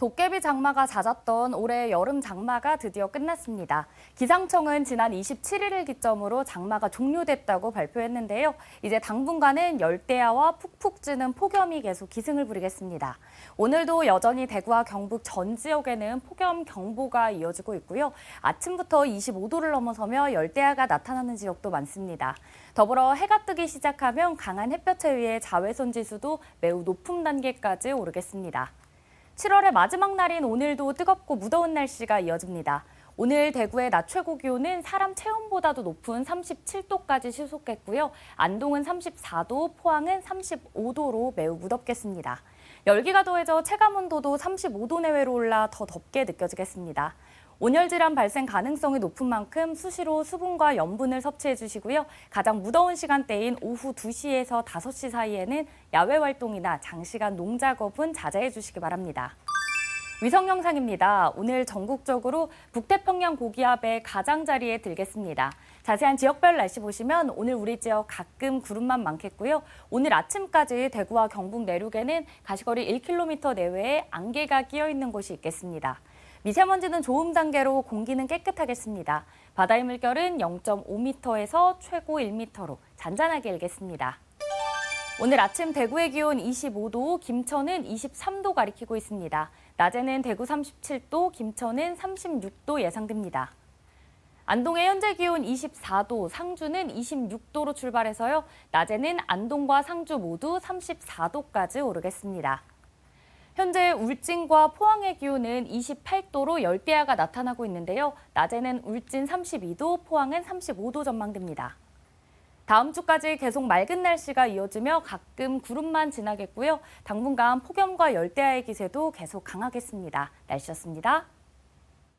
도깨비 장마가 잦았던 올해 여름 장마가 드디어 끝났습니다. 기상청은 지난 27일을 기점으로 장마가 종료됐다고 발표했는데요. 이제 당분간은 열대야와 푹푹 찌는 폭염이 계속 기승을 부리겠습니다. 오늘도 여전히 대구와 경북 전 지역에는 폭염 경보가 이어지고 있고요. 아침부터 25도를 넘어서며 열대야가 나타나는 지역도 많습니다. 더불어 해가 뜨기 시작하면 강한 햇볕에 의해 자외선 지수도 매우 높은 단계까지 오르겠습니다. 7월의 마지막 날인 오늘도 뜨겁고 무더운 날씨가 이어집니다. 오늘 대구의 낮 최고 기온은 사람 체온보다도 높은 37도까지 시속했고요. 안동은 34도, 포항은 35도로 매우 무덥겠습니다. 열기가 더해져 체감 온도도 35도 내외로 올라 더 덥게 느껴지겠습니다. 온열 질환 발생 가능성이 높은 만큼 수시로 수분과 염분을 섭취해 주시고요. 가장 무더운 시간대인 오후 2시에서 5시 사이에는 야외 활동이나 장시간 농작업은 자제해 주시기 바랍니다. 위성 영상입니다. 오늘 전국적으로 북태평양 고기압의 가장자리에 들겠습니다. 자세한 지역별 날씨 보시면 오늘 우리 지역 가끔 구름만 많겠고요. 오늘 아침까지 대구와 경북 내륙에는 가시거리 1km 내외에 안개가 끼어 있는 곳이 있겠습니다. 미세먼지는 좋음 단계로 공기는 깨끗하겠습니다. 바다의 물결은 0.5m에서 최고 1m로 잔잔하게 일겠습니다. 오늘 아침 대구의 기온 25도, 김천은 23도 가리키고 있습니다. 낮에는 대구 37도, 김천은 36도 예상됩니다. 안동의 현재 기온 24도, 상주는 26도로 출발해서요. 낮에는 안동과 상주 모두 34도까지 오르겠습니다. 현재 울진과 포항의 기온은 28도로 열대야가 나타나고 있는데요. 낮에는 울진 32도, 포항은 35도 전망됩니다. 다음 주까지 계속 맑은 날씨가 이어지며 가끔 구름만 지나겠고요. 당분간 폭염과 열대야의 기세도 계속 강하겠습니다. 날씨였습니다.